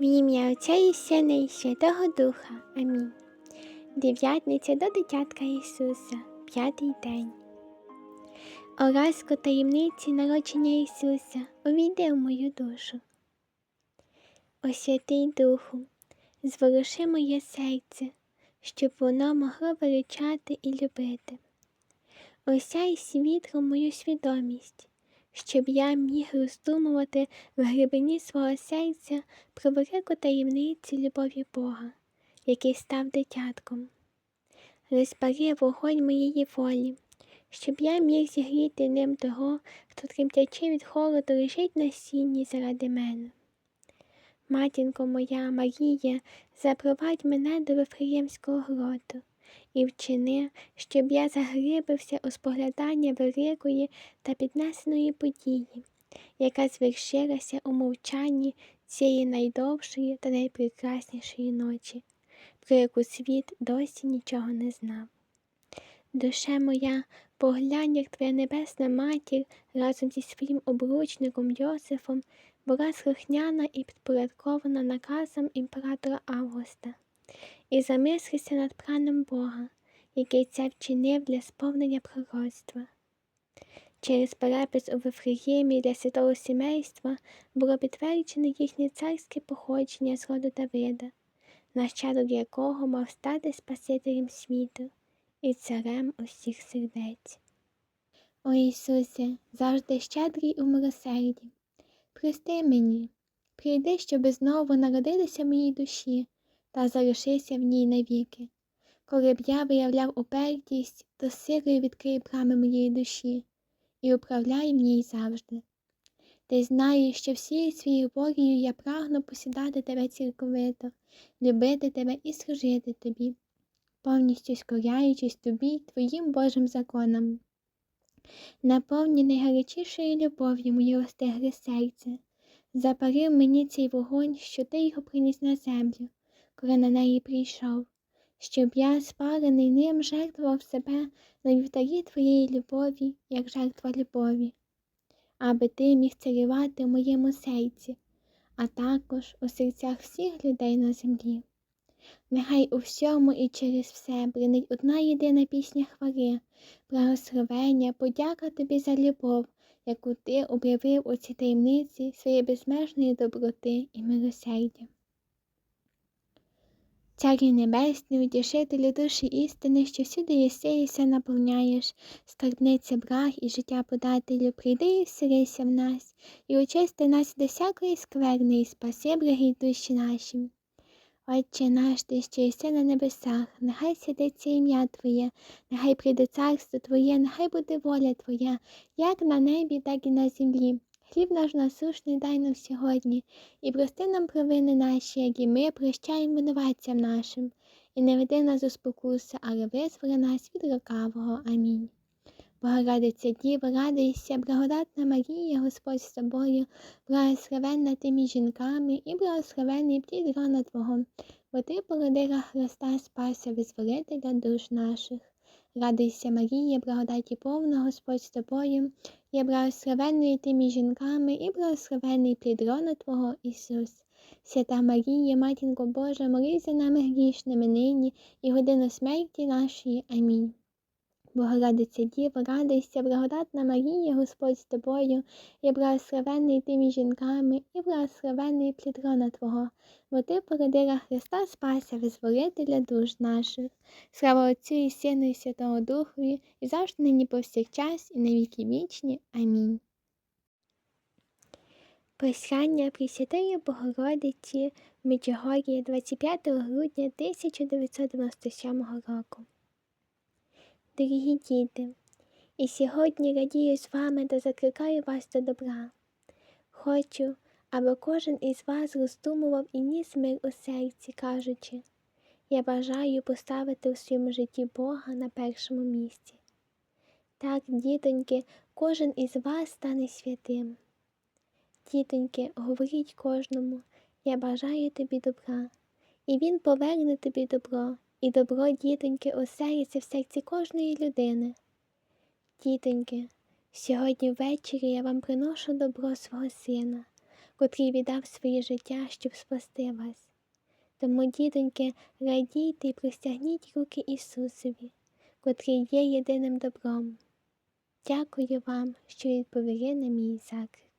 В ім'я Отця і Сина і Святого Духа. Амінь. Дев'ятниця до дитятка Ісуса, п'ятий день. О таємниці народження Ісуса, увійди в мою душу. О Святий Духу, зворуши моє серце, щоб воно могло величати і любити. Осяй світлом мою свідомість, щоб я міг роздумувати в глибині свого серця про велику таємницю любові Бога, який став дитятком. Розпари вогонь моєї волі, щоб я міг зігріти ним того, хто тремтячи від холоду лежить на сіні заради мене. Матінко моя Марія, запровадь мене до Вифлеємського гроту і вчини, щоб я заглибився у споглядання великої та піднесеної події, яка звершилася у мовчанні цієї найдовшої та найпрекраснішої ночі, про яку світ досі нічого не знав. Душе моя, поглянь, як твоя небесна матір разом зі своїм обручником Йосифом була слухняна і підпорядкована наказам імператора Августа, і замислися над планом Бога, який це вчинив для сповнення пророцтва. Через перепис у Вифлеємі для святого сімейства було підтверджено їхнє царське походження з роду Давида, нащадок якого мав стати Спасителем світу і царем усіх сердець. О Ісусе, завжди щедрий у милосерді, прости мені, прийди, щоби знову народитися в моїй душі та залишися в ній навіки. Коли б я виявляв упертість, то силою відкрий брами моєї душі і управляй в ній завжди. Ти знаєш, що всією своєю волею я прагну посідати тебе цілковито, любити тебе і служити тобі, повністю скоряючись тобі твоїм Божим законам. Наповні найгарячішою любов'ю моє остегле серце, запарив мені цей вогонь, що ти його приніс на землю, коли на неї прийшов, щоб я, спалений ним, жертвував себе на вівтарі твоєї любові, як жертва любові, аби ти міг царювати в моєму серці, а також у серцях всіх людей на землі. Нехай у всьому і через все бринить одна єдина пісня хвали, благословення, подяка тобі за любов, яку ти об'явив у цій таємниці своєї безмежної доброти і милосердя. Царі Небесний, утішителю душі істини, що всюди все наповняєш, скарбниця брах і життя подателю, прийди і вселися в нас, і очисти нас до всякої скверни, і спаси, благі душі наші. Отче наш, ти, що єси на небесах, нехай святиться ім'я Твоє, нехай прийде царство Твоє, нехай буде воля Твоя, як на небі, так і на землі. Хліб наш насушний дай нам сьогодні, і прости нам провини наші, як і ми прощаємо винуватцям нашим, і не веди нас у спокуси, але визволи нас від лукавого. Амінь. Богородиця Діва, радуйся, благодатна Марія, Господь з тобою, благословенна ти між жінками і благословенний плід рона Твого, бо ти породила Христа, Спася, визволителя душ наших. Радуйся, Марія, благодаті повна, Господь з тобою, я благословенною ти між жінками і благословений плід рона Твого Ісус. Свята Марія, Матінко Божа, молись за нами грішними нині і годину смерті нашої. Амінь. Богородиця Діва, радуйся, благодатна Марія, Господь з тобою, і благословенний ти між жінками, і благословенний плід рона Твого, бо ти породила Христа Спася, визволителя душ наших. Слава Отцю і Сину, і Святого Духові, і завжди нині повсякчас, і на віки вічні. Амінь. Присяння Пресвятої Богородиці в Меджугор'ї 25 грудня 1997 року. Дорогі діти, і сьогодні радію з вами та закликаю вас до добра. Хочу, аби кожен із вас роздумував і ніс мир у серці, кажучи, я бажаю поставити у своєму житті Бога на першому місці. Так, дітоньки, кожен із вас стане святим. Дітоньки, говоріть кожному, я бажаю тобі добра, і Він поверне тобі добро і добро, дітоньки, оселиться в серці кожної людини. Дітоньки, сьогодні ввечері я вам приношу добро свого сина, котрий віддав своє життя, щоб спасти вас. Тому, дітоньки, радійте і простягніть руки Ісусові, котрий є єдиним добром. Дякую вам, що відповіли на мій заклик.